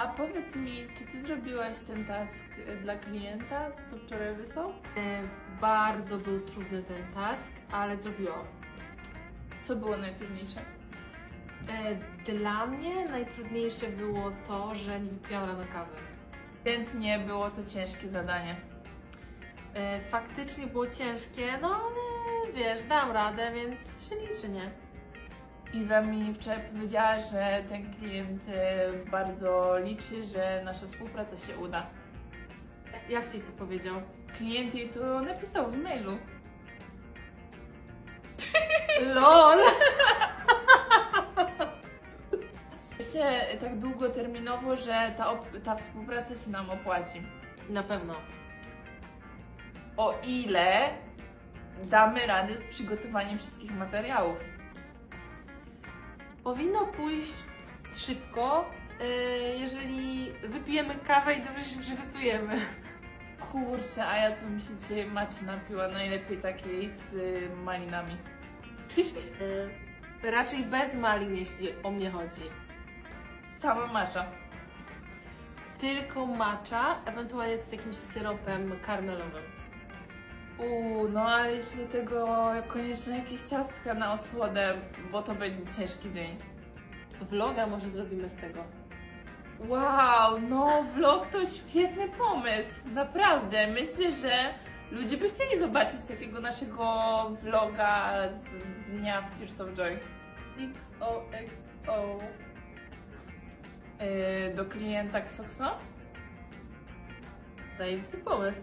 A powiedz mi, czy ty zrobiłaś ten task y, dla klienta, co wczoraj wysłał? E, bardzo był trudny ten task, ale zrobiłam. Co było najtrudniejsze? E, dla mnie najtrudniejsze było to, że nie wypiłam rano kawy. Więc nie było to ciężkie zadanie. E, faktycznie było ciężkie, no ale wiesz, dam radę, więc to się liczy, nie? Iza mi wczoraj powiedziała, że ten klient y, bardzo liczy, że nasza współpraca się uda. Jak ci to powiedział? Klient jej to napisał w mailu. LOL! Myślę tak długoterminowo, że ta, op- ta współpraca się nam opłaci. Na pewno. O ile damy radę z przygotowaniem wszystkich materiałów. Powinno pójść szybko, e, jeżeli wypijemy kawę i dobrze się przygotujemy. Kurczę, a ja to mi się dzisiaj maczy napiła, najlepiej takiej z y, malinami. E, raczej bez malin, jeśli o mnie chodzi. Sama macza. Tylko matcha, ewentualnie z jakimś syropem karmelowym. Uuu, no ale jeśli do tego koniecznie jakieś ciastka na osłodę, bo to będzie ciężki dzień. Vloga może zrobimy z tego. Wow, no vlog to świetny pomysł, naprawdę. Myślę, że ludzie by chcieli zobaczyć takiego naszego vloga z, z dnia w Tears of Joy. XOXO. Yy, do klienta Xoxo? Zajebisty pomysł.